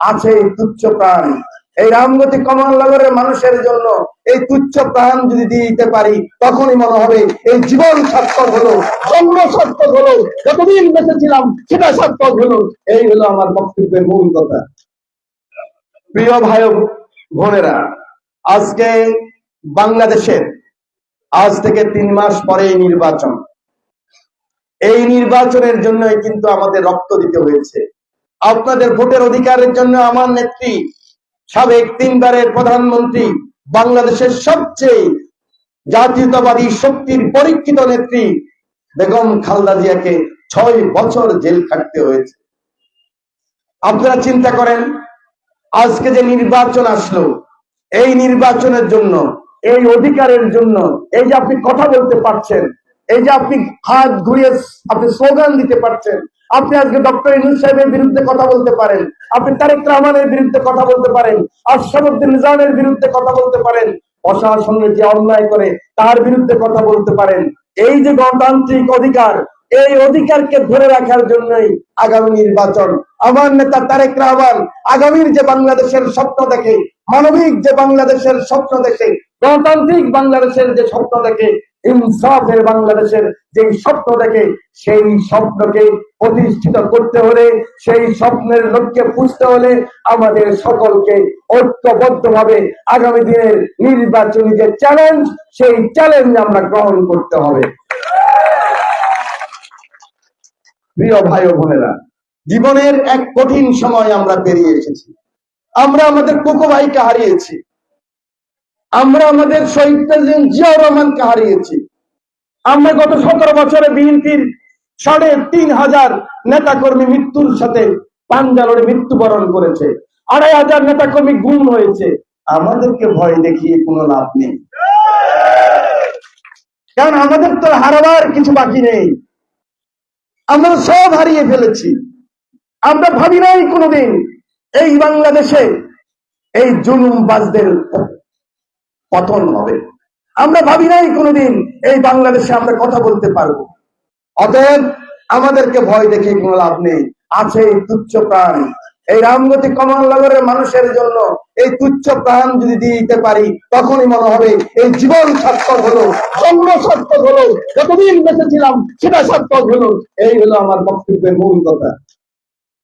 আছে এই তুচ্ছ প্রাণ। এই রামগতি কমলনগরের মানুষের জন্য এই তুচ্ছ প্রাণ যদি দিয়ে দিতে পারি, তখনই মনে হবে এই জীবন সার্থক হলো, জন্ম সার্থক হলো, যতদিন বেঁচে ছিলাম সেটা সার্থক হলো। এই হলো আমার বক্তব্যের মূল কথা। প্রিয় ভাই বোনেরা, আজকে বাংলাদেশের আজ থেকে তিন মাস পরে নির্বাচন। এই নির্বাচনের জন্যই কিন্তু আমাদের রক্ত দিতে হয়েছে। আপনাদের ভোটের অধিকারের জন্য আমার নেত্রী, সাবেক তিনবারের প্রধানমন্ত্রী, বাংলাদেশের সবচেয়ে জাতীয়তাবাদী শক্তির পরীক্ষিত নেত্রী বেগম খালদা জিয়াকে ছয় বছর জেল খাটতে হয়েছে। আপনারা চিন্তা করেন, আজকে যে নির্বাচন আসলো, এই নির্বাচনের জন্য, এই অধিকারের জন্য, এই যে আপনি কথা বলতে পারছেন, এই যে আপনি হাত ঘুরিয়ে আপনি স্লোগান দিতে পারছেন আপনি আজকে ডক্টর ইনুস সাহেবের বিরুদ্ধে কথা বলতে পারেন। আপনি তারেক রহমানের বিরুদ্ধে কথা বলতে পারেন। আশরাফুদ্দিন নিজামের বিরুদ্ধে কথা বলতে পারেন। প্রশাসনের যে অন্যায় করে তার বিরুদ্ধে কথা বলতে পারেন। এই যে গণতান্ত্রিক অধিকার, এই অধিকারকে ধরে রাখার জন্যই আগামী নির্বাচন। আমার নেতা তারেক রহমান আগামীর যে বাংলাদেশের স্বপ্ন দেখে, মানবিক যে বাংলাদেশের স্বপ্ন দেখে, গণতান্ত্রিক বাংলাদেশের যে স্বপ্ন দেখে ইনসাফের বাংলাদেশের যে স্বপ্ন দেখে, সেই স্বপ্নকে প্রতিষ্ঠিত করতে হলে, সেই স্বপ্নের লক্ষ্যে পুষতে হলে আমাদের সকলকে ঐক্যবদ্ধ ভাবে আগামী দিনের নির্বাচনী যে চ্যালেঞ্জ সেই চ্যালেঞ্জ আমরা গ্রহণ করতে হবে। প্রিয় ভাই বোনেরা, জীবনের এক কঠিন সময় আমরা পেরিয়ে এসেছি। আমরা আমাদের কোকো ভাইকে হারিয়েছি। আমরা আমাদের শহীদ জিয়াউর রহমানকে হারিয়েছি। আমরা গত সতেরো বছরে বিএনপির সাড়ে তিন হাজার নেতাকর্মী মৃত্যুর সাথে পাঞ্জালরে মৃত্যুবরণ করেছে। আড়াই হাজার নেতাকর্মী গুম হয়েছে। আমাদেরকে ভয় দেখিয়ে কোনো লাভ নেই। কারণ আমাদের তো হারাবার কিছু বাকি নেই। আমরা সব হারিয়ে ফেলেছি। আমরা ভাবি নাই কোনোদিন এই বাংলাদেশে এই জুলুম বাজদের পতন হবে। আমরা ভাবি নাই কোনোদিন এই বাংলাদেশে আমরা কথা বলতে পারব। অতএব আমাদেরকে ভয় দেখে কোনো লাভ নেই। আছে এই তুচ্ছ প্রাণ। এই রামগতি কমলনগরের মানুষের জন্য এই তুচ্ছ প্রাণ যদি দিতে পারি, তখনই মনে হবে এই জীবন সার্থক হলো জন্ম সার্থক হলো, যতদিন বেঁচে ছিলাম সেটা সার্থক হলো। এই হলো আমার বক্তব্যের মূল কথা।